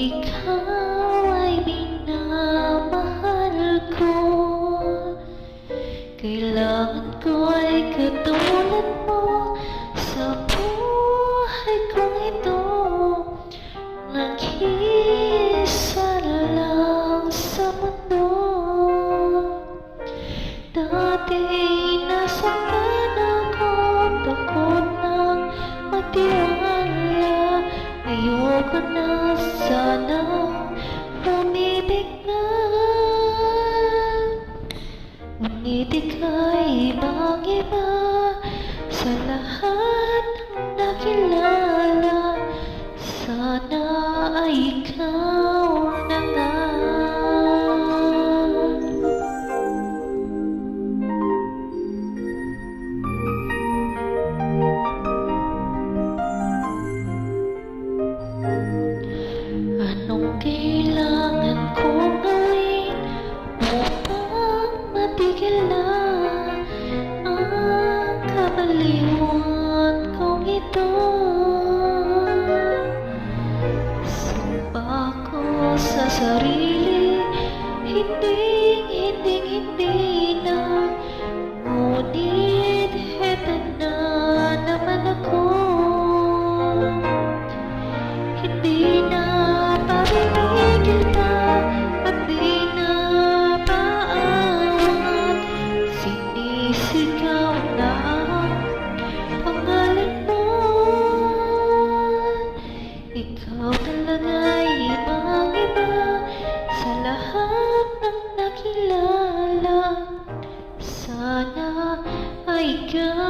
Ikaw ay minamahal ko. Kailangan ko ay katulad mo? Ngunit ika'y ibang iba sa lahat. tumigil na ang kabaliwan kong ito? Sumpa ko sa sarili Hindi, hindi, hindi na. Ngunit heto na naman ako. Hindi Isigaw na ang pangalan mo Ikaw talaga'y ibang iba Sa lahat ng Sana ay ikaw